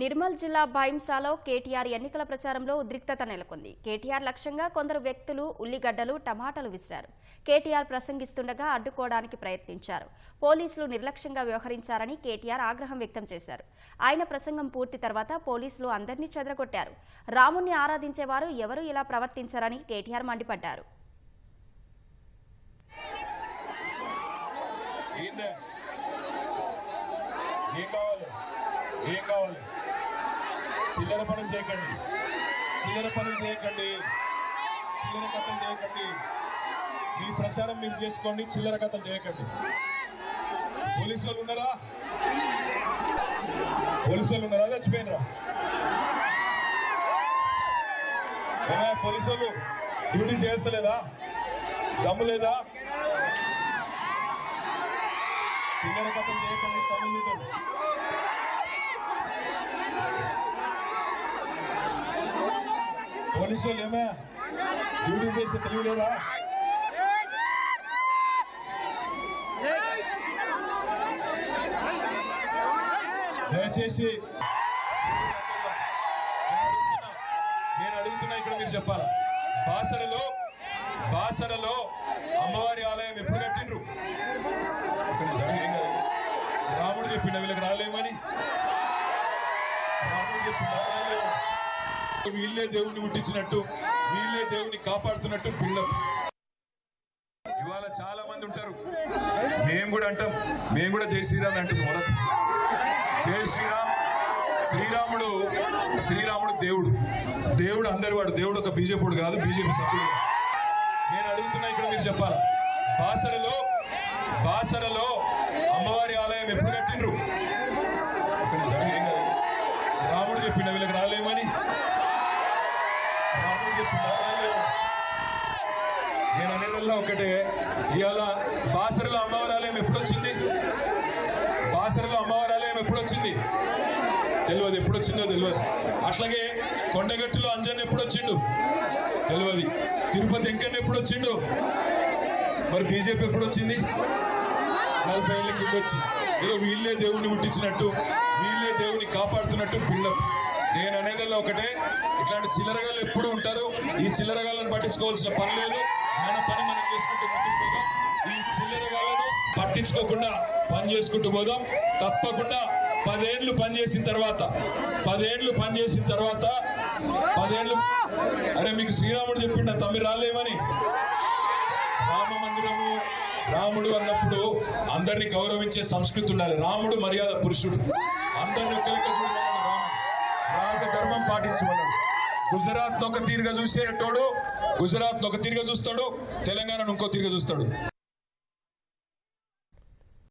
నిర్మల్ జిల్లా భైంసాలో కేటీఆర్ ఎన్నికల ప్రచారంలో ఉద్రిక్తత నెలకొంది. కేటీఆర్ లక్ష్యంగా కొందరు వ్యక్తులు ఉల్లిగడ్డలు టమాటాలు విసిరారు. కేటీఆర్ ప్రసంగిస్తుండగా అడ్డుకోవడానికి ప్రయత్నించారు. పోలీసులు నిర్లక్ష్యంగా వ్యవహరించారని కేటీఆర్ ఆగ్రహం వ్యక్తం చేశారు. ఆయన ప్రసంగం పూర్తి తర్వాత పోలీసులు అందరినీ చెదరగొట్టారు. రాముణ్ణి ఆరాధించేవారు ఎవరూ ఇలా ప్రవర్తించారని కేటీఆర్ మండిపడ్డారు. ఏం కావాలి? ఏం కావాలి? చిల్లర పనులు చేయకండి. చిల్లర పనులు చేయకండి. చిల్లర కథలు చేయకండి. మీ ప్రచారం మీరు చేసుకోండి చిల్లర కథలు చేయకండి. పోలీసు వాళ్ళు ఉన్నారా? పోలీసు వాళ్ళు ఉన్నారా? చచ్చిపోయినరా? ఏమయ్య, పోలీసు వాళ్ళు డ్యూటీ చేస్తలేదా? దమ్ము లేదా? చిల్లర కథలు చేయకండి తమిళ పోలీసు వాళ్ళు ఏమే డ్యూటీ చేస్తే తెలియలేదా దయచేసి నేను అడుగుతున్నా ఇక్కడ మీరు చెప్పాలా? బాసరలో బాసరలో అమ్మవారి ఆలయం ఎప్పుడు కట్టిండ్రు? రాముడు చెప్పిండ వీళ్ళకి రాలేమని? రాముడు చెప్పిండ రాలేము. వీళ్ళే దేవుని ముట్టించినట్టు వీళ్ళే దేవుని కాపాడుతున్నట్టు పిల్లలు. ఇవాళ చాలా మంది ఉంటారు. మేము కూడా అంటాం మేము కూడా జై శ్రీరామ్ అంటుంది మొదట జై శ్రీరామ్ శ్రీరాముడు శ్రీరాముడు దేవుడు. దేవుడు అందరి వాడు దేవుడు ఒక బీజేపీ కాదు బీజేపీ సభ్యుడు. నేను అడుగుతున్నా ఇక్కడ మీరు చెప్పాలా? బాసరలో బాసరలో అమ్మవారి ఆలయం ఎప్పుడు కట్టినరు ఇక్కడ జరిగేం కాదు. రాముడు చెప్పిండ వీళ్ళకి రాలేమని రాముడు చెప్పిండ రాలేము నేను అనేదల్లా ఒకటే. ఇవాళ బాసరలో అమ్మవరాలయం ఎప్పుడొచ్చింది? ఎప్పుడు అమ్మవరాలయం బాసరలో అమ్మవారి ఆలయం తెలియదు ఎప్పుడొచ్చిందో తెలియదు అట్లాగే కొండగట్టులో అంజన్ ఎప్పుడొచ్చిండు? తెలియదు తిరుపతి వెంకన్న ఎప్పుడొచ్చిండు? మరి బీజేపీ ఎప్పుడొచ్చింది? నలభై ఏళ్ళ కింద వచ్చింది ఏదో వీళ్ళే దేవుణ్ణి ముట్టించినట్టు వీళ్ళే దేవుని కాపాడుతున్నట్టు పిల్లలు నేను అనేది ఒకటే ఇట్లాంటి చిల్లరగాళ్ళు ఎప్పుడు ఉంటారు. ఈ చిల్లరగాళ్ళను పట్టించుకోవాల్సిన పని లేదు. మన పని మనం చేసుకుంటూ ముందుకు పోదాం. ఈ చిల్లరగాళ్ళను పట్టించుకోకుండా పని చేసుకుంటూ పోదాం. తప్పకుండా పదేళ్ళు పనిచేసిన తర్వాత పదేళ్ళు పనిచేసిన తర్వాత పదేళ్ళు అరే మీకు శ్రీరాముడు చెప్పిండ తమ్మి రాలేమని? రామ మందిరము రాముడు అన్నప్పుడు అందరిని గౌరవించే సంస్కృతి ఉండాలి. రాముడు మర్యాద పురుషుడు. అందరిని ఒక్కరిక పాటించమన్నాడు. గుజరాత్ ఒక తీరుగా చూసేటోడు గుజరాత్ ఒక తీరుగా చూస్తాడు తెలంగాణను ఇంకో తీరుగా చూస్తాడు.